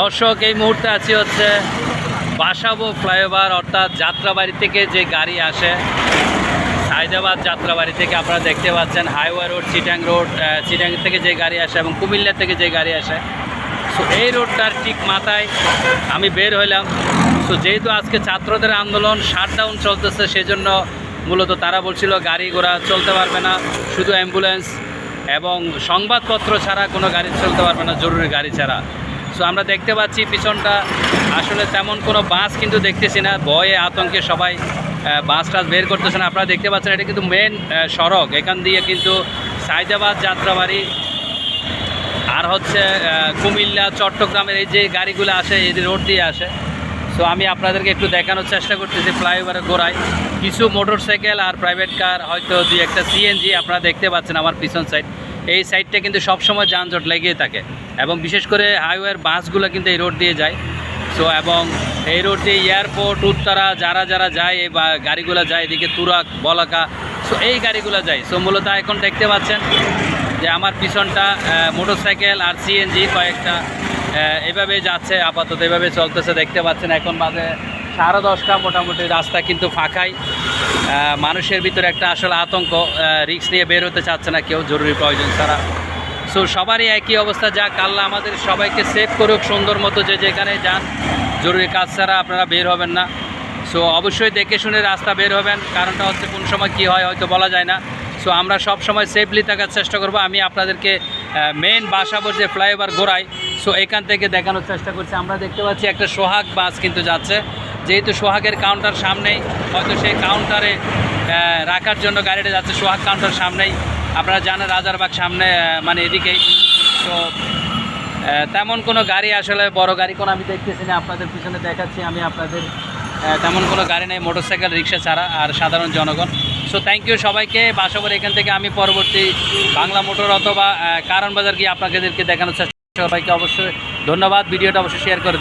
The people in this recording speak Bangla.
দর্শক, এই মুহূর্তে আছি হচ্ছে বাসাবো ফ্লাইওভার, অর্থাৎ যাত্রাবাড়ি থেকে যে গাড়ি আসে হায়দ্রাবাদ যাত্রাবাড়ি থেকে আপনারা দেখতে পাচ্ছেন highway road, Chittagong road Chittagong থেকে যে গাড়ি আসে এবং কুমিল্লা থেকে যে গাড়ি আসে। সো এই রোডটার ঠিক মাথায় আমি বের হইলাম। সো যেহেতু আজকে ছাত্রদের আন্দোলন শাটডাউন চলতেছে, সেজন্য মূলত তারা বলছিল গাড়ি ঘোড়া চলতে পারবে না, শুধু অ্যাম্বুলেন্স এবং সংবাদপত্র ছাড়া কোনো গাড়ি চলতে পারবে না, জরুরি গাড়ি ছাড়া। সো আমরা দেখতে পাচ্ছি পিছনটা। আসলে তেমন কোনো বাস কিন্তু দেখতেছি না। ভয়ে আতঙ্কে সবাই বাস টাস বের করতেছে না। আপনারা দেখতে পাচ্ছেন, এটা কিন্তু মেন সড়ক। এখান দিয়ে কিন্তু সাইদাবাদ যাত্রাবাড়ি আর হচ্ছে কুমিল্লা, চট্টগ্রামের এই যে গাড়িগুলো আসে, এই রোড দিয়ে আসে। সো আমি আপনাদেরকে একটু দেখানোর চেষ্টা করতেছি ফ্লাইওভারের গোড়ায়। কিছু মোটরসাইকেল আর প্রাইভেট কার হয়তো দুই একটা সিএনজি আপনারা দেখতে পাচ্ছেন আমার পিছন সাইড এই সাইডটা কিন্তু সবসময় যানজট লেগেই থাকে এবং বিশেষ করে হাইওয়ের বাসগুলো কিন্তু এই রোড দিয়ে যায়। সো এবং এই রোড দিয়ে এয়ারপোর্ট উত্তরা যারা যারা যায় এই গাড়িগুলো যায় এদিকে তুরাক বলাকা সো এই গাড়িগুলো যায়। সো মূলত এখন দেখতে পাচ্ছেন যে আমার পিছনটা মোটরসাইকেল আর সিএনজি কয়েকটা আহ, এভাবে যাচ্ছে আপাতত এভাবে চলতেছে। দেখতে পাচ্ছেন এখন বাজে সাড়ে দশটা মোটামুটি রাস্তা কিন্তু ফাঁকাই। মানুষের ভিতরে একটা আসলে আতঙ্ক রিক্স নিয়ে বের হতে চাচ্ছে না কেউ, জরুরি প্রয়োজন ছাড়া। সো সবারই একই অবস্থা যা কাল্লা আমাদের সবাইকে সেভ করুক, সুন্দর মতো যে যেখানে যান। জরুরি কাজ ছাড়া আপনারা বের হবেন না। সো অবশ্যই দেখে শুনে রাস্তা বের হবেন, কারণটা হচ্ছে কোন সময় কি হয়, হয়তো বলা যায় না। সো আমরা সব সময় সেফলি থাকার চেষ্টা করব। আমি আপনাদেরকে মেন বাসাবর যে ফ্লাইওভার গোড়াই সো এখান থেকে দেখানোর চেষ্টা করছি। আমরা দেখতে পাচ্ছি একটা সোহাগ বাস কিন্তু যাচ্ছে। যেহেতু সোহাগের কাউন্টার সামনেই, হয়তো সেই কাউন্টারে রাখার জন্য গাড়িটা যাচ্ছে। সোহাগ কাউন্টার সামনেই। আপনারা জানেন রাজারবাগ সামনে মানে এদিকেই। তো তেমন কোনো গাড়ি আসলে বড় গাড়ি কোনো আমি দেখতেছি না। আপনাদের পিছনে দেখাচ্ছি আমি আপনাদের তেমন কোনো গাড়ি নেই মোটরসাইকেল রিক্সা ছাড়া আর সাধারণ জনগণ। সো থ্যাংক ইউ সবাইকে। বাসাবার এখান থেকে আমি পরবর্তী বাংলা মোটর অথবা কারণ বাজার গিয়ে আপনাদেরকে দেখানোর চেষ্টা সবাইকে অবশ্যই ধন্যবাদ। ভিডিওটা অবশ্যই শেয়ার করে